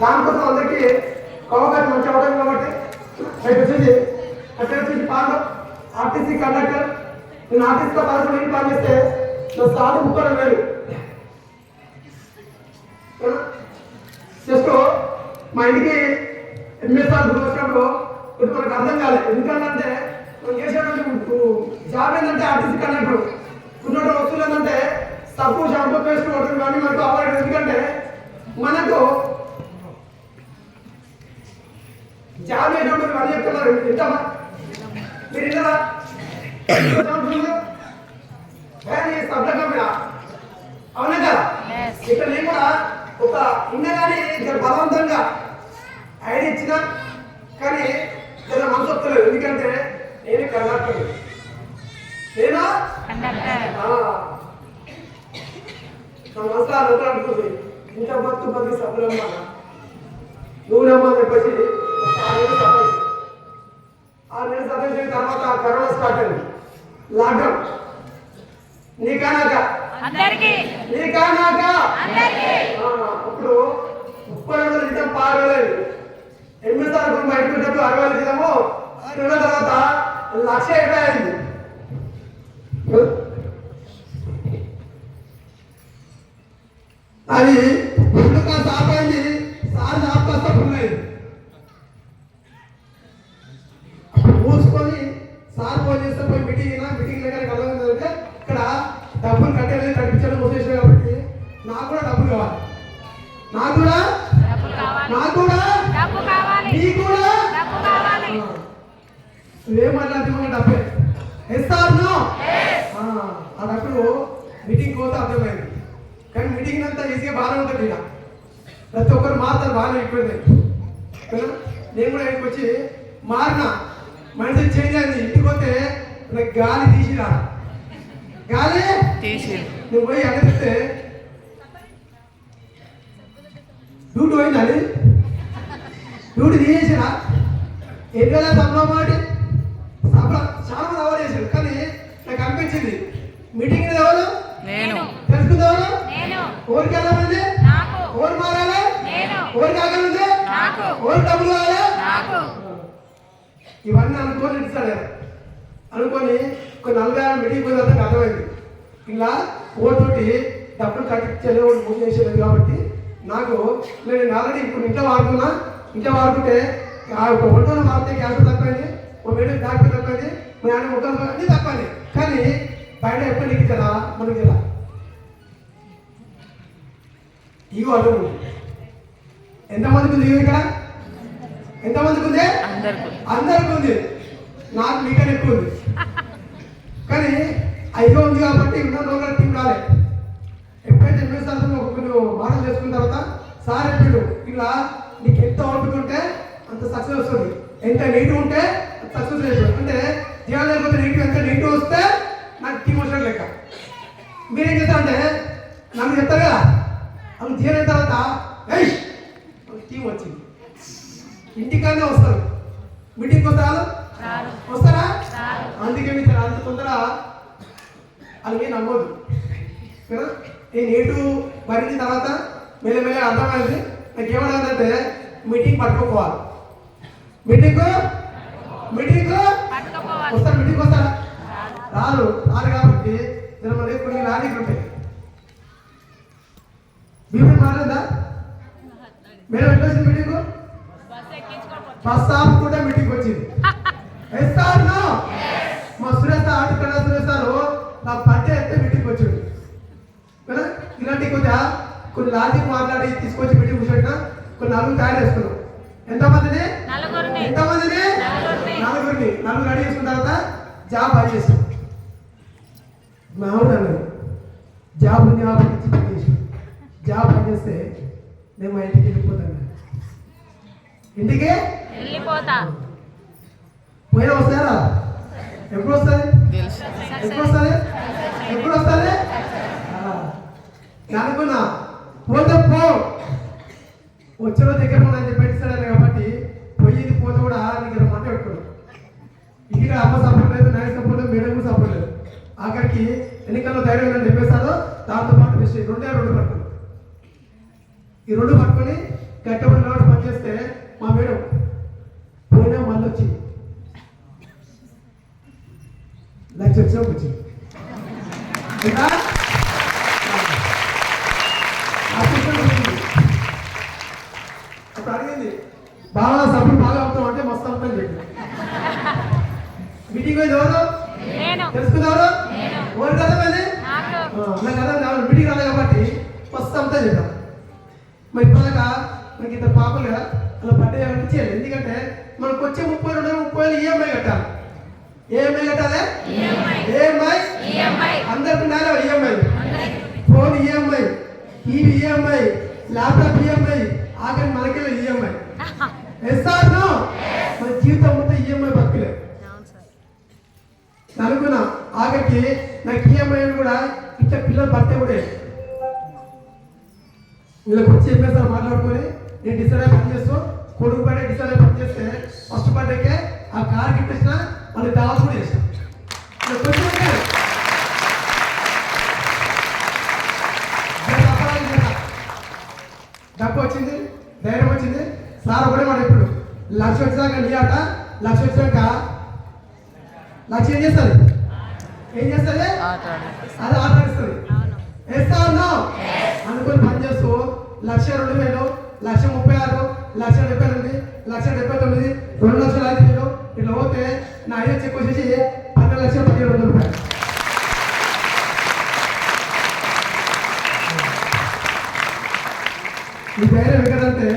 దానికోసం అందరికీ అవగాహన మంచి అవకాశం కాబట్టి రేపు వచ్చేసి అక్కడ వచ్చేసి పాలు ఆర్టీసీ కండక్టర్ నేను ఆర్టీసీలో పదకొండు పాలు చేస్తే నా సాగు ముప్పై వేలు. జస్ట్ మా ఇంటికి ఎంఎస్ఆర్ గురించి వచ్చినప్పుడు ఇప్పుడు మనకు అర్థం కాలేదు ఎందుకంటే మనం చేసేటువంటి జాబ్ ఏంటంటే ఆర్టీసీ కండక్టర్. ఉన్నటువంటి వస్తువులు ఏంటంటే సబ్బు షాంపూ పేస్ట్ వాటర్ కానీ మనకు అవ్వలేదు ఎందుకంటే మనకు జాబ్ చేసినప్పుడు ఇవన్నీ చెప్తున్నారు వింటామా మీరు విన్నారా కానీ సబ్ల అవునా కదా ఇక్కడ నేను కూడా ఒక ఉండగానే ఇక్కడ బలవంతంగా ఆయన ఇచ్చిన కానీ ఇక్కడ మనసు వస్తలేదు ఎందుకంటే నేను కండక్టర్ నేను నమస్కారం అనుకుంటుంది ఇంత భక్తు పది సభలమ్మ నువ్వు నమ్మని చెప్పేసి అయింది లాక్డౌన్ నీకానాక. నీకానాక. అప్పుడు ముప్పై వందల జీతం పారలేదు ఎనిమిది తరగతి బయటకు వచ్చేటప్పుడు అరవై రెండు వేల తర్వాత లక్ష ఇరవై అయింది డబ్బులు కావాలి. నాకు కూడా? డబ్బు కావాలి. నాకు కూడా? డబ్బు కావాలి. నీకు కూడా? డబ్బు కావాలి. ఏమన్నా డబ్బే ఎస్ఆర్ నో ఆ డబ్బులు మీటింగ్ పోతే అర్థమైంది. కానీ మీటింగ్ అంతా ఈజీగా బాగానే ఉంటుంది ఇక. ప్రతి ఒక్కరు మారుతారు బాగానే అయిపోయింది కదా? నేను కూడా ఇంటికి వచ్చి మారిన. మైండ్ చేంజ్ అయింది. ఇంటికి పోతే నాకు గాలి తీసిరా గాలి? తీసి నువ్వు పోయి అక్కడ డ్యూటీ పోయింది అది డ్యూటీ ఎన్ని వేల సంబరం మాట సంబరం చాలా మంది అవార్డు చేశారు. కానీ నాకు అనిపించింది. మీటింగ్ ఎవరు? నేను. తెలుసుకుంది ఎవరు నేను ఎవరికి వెళ్ళమంది ఎవరు మారాలి? ఎవరికి ఆగలుంది ఎవరు డబ్బులు కావాలి? ఇవన్నీ అనుకొని ఇస్తాడు. అనుకొని ఒక నలభై ఆరు మీటింగ్ పోయిన అర్థమైంది. ఇలా ఓతోటి డబ్బులు కట్టించలేదు వాడు మోసం చేసేది కాబట్టి నాకు నేను ఆల్రెడీ ఇప్పుడు ఇంట్లో వాడుతున్నా ఇంట్లో వాడుకుంటే ఆ ఒక ఒంటోలో వాడితే క్యాన్సర్ తక్కువైంది ఒక మేడం డాక్టర్ తక్కువైంది మా ఆయన ముఖం అన్నీ తక్కువైంది. కానీ బయట ఎప్పుడు నీకు కదా మనకి ఇలా ఇగో ఉంది ఎంతమందికి ఉంది ఇక్కడ? ఎంతమందికి ఉంది? అందరికి ఉంది. నాకు మీకన్నా ఎక్కువ ఉంది. కానీ ఐదో ఉంది కాబట్టి ఉన్న రోజుల టీం రాలే ఎప్పుడైతే ఎనిమిది ఒక కొన్ని మాటలు చేసుకున్న తర్వాత సార్ చెప్పాడు ఇలా నీకు ఎంత ఓపిక ఉంటే అంత సక్సెస్ వస్తుంది. ఎంత నెగిటివ్ ఉంటే అంత సక్సెస్ చేస్తాడు అంటే ధ్యానం లేకపోతే నెగిటివ్ ఎంత నెగిటివ్ వస్తే నాకు టీం వచ్చినట్టు లెక్క. మీరేం చేస్తా అంటే నన్ను చెప్తారు కదా అవి అయిన తర్వాత "ఏయ్, మనకి టీం వచ్చింది. ఇంటికాడనే వస్తారు. మీటింగ్కి వస్తారా? వస్తారా? అందుకే మీరు అంత తొందర అది కదా? నేను ఏటు మరిన తర్వాత మెల్లమెల్ల అర్థమైంది నాకు ఏమన్నదంటే మీటింగ్ పట్టుకోపోవాలి మీటింగ్? మీటింగ్? వస్తారు మీటింగ్ వస్తారా? రారు రారు కాబట్టి మరి కొన్ని లారీలు ఉంటాయి. బీపీ మారిందా ఎట్లా వచ్చింది మీటింగ్? బస్ ఎక్కించుకోకపోతే ఫస్ట్ హాఫ్ కూడా మీటింగ్ వచ్చింది ఎస్ ఆర్ నో మా సురేష్ ఆట కన్నా సురేష్ సార్ నా బర్త్డే అయితే మీటింగ్ వచ్చింది కదా ఇలాంటి కొద్దిగా కొన్ని లాజిక్ మాట్లాడి తీసుకొచ్చి మీటింగ్ కూర్చోటిన కొన్ని నలుగురు తయారు చేసుకున్నాం. ఎంతమందిని నలుగురిని. ఎంతమందిని నలుగురిని. నలుగురిని. నలుగురు రెడీ చేసుకున్న తర్వాత జాబ్ పని చేసాం మా ఆవిడ అన్నది. జాబ్ ఉంది కాబట్టి ఇచ్చి పని చేసాం జాబ్ పని చేస్తే నేను మా ఇంటికి వెళ్ళిపోతాను ఇంటికి? వెళ్ళిపోతా. పోయినా వస్తారా? ఎప్పుడు వస్తుంది? ఎప్పుడు వస్తుంది? ఎప్పుడు వస్తుంది? అనుకున్నా పోతే పో వచ్చిన దగ్గర నన్ను పెట్టిస్తాడు కాబట్టి పోయేది పోతే కూడా దగ్గర మంట పెట్టుకోడు. ఇక్కడ అమ్మ సపోర్ట్ లేదు నాయన సపోర్ట్ లేదు మేడం సపోర్ట్ లేదు. ఆఖరికి ఎన్నికల్లో ధైర్యం నేను చెప్పేస్తాను దాంతో పాటు విషయం రెండే రెండు పట్టుకుని. ఈ రెండు పట్టుకొని కట్టబడి నిలబడి పనిచేస్తే మా మేడం పోయినా మళ్ళీ వచ్చి లక్ష వచ్చినప్పుడు వచ్చింది పోయింది ఎవరు తెలుసుకున్నారు నాకు. అర్థం కావాలి మీటింగ్ కాబట్టి ఫస్ట్ అంతా చెప్పాం. మరి ఇప్పటిదాకా మనకి ఇద్దరు పాపలు కదా అలా పట్టే చేయాలి. ఎందుకంటే మనకు వచ్చే ముప్పై రెండు ముప్పై వేలు ఈఎంఐ కట్టాలి. ఈఎంఐ కట్టాలి? ఈఎంఐ. అందరికి ఉండాలి EMI. Phone EMI TV EMI laptop EMI ఆఖరి మనకెళ్ళి ఈఎంఐ. SR no? మన జీవితం మొత్తం ఈఎంఐ బతుకులే అవును సార్ నేను అనుకున్నా ఆఖరికి నాకు ఈఎంఐ కూడా ఇట్లా పిల్లలు భర్త కూడా. వీళ్ళకి వచ్చి చెప్పేసారు మాట్లాడుకొని నేను డిసైడ్ అయి పని చేస్తూ కొడుకు పడే డిసైడ్ అయి పని చేస్తే ఫస్ట్ బర్త్డేకే ఆ కార్ గిఫ్ట్ ఇచ్చిన వాళ్ళకి దావత్ కూడా చేసిన డబ్బు వచ్చింది ధైర్యం వచ్చింది. సార్ ఒకటే మాట ఇప్పుడు లక్ష వచ్చినాక నీ ఆట లక్ష వచ్చినాక లక్ష ఏం చేస్తారు? ఏం చేస్తుంది అది ఆటాడిస్తుంది వేస్తా ఉన్నావు? అనుకుని పని చేస్తూ లక్ష రెండు వేలు లక్ష ముప్పై ఆరు లక్ష డెబ్బై తొమ్మిది లక్ష డెబ్బై తొమ్మిది రెండు లక్షల ఐదు వేలు. ఇట్లా పోతే నా ఐదు చెక్ వచ్చేసి పన్నెండు లక్షల పదిహేడు వందల రూపాయలు. ఈ పేరు ఎక్కడంటే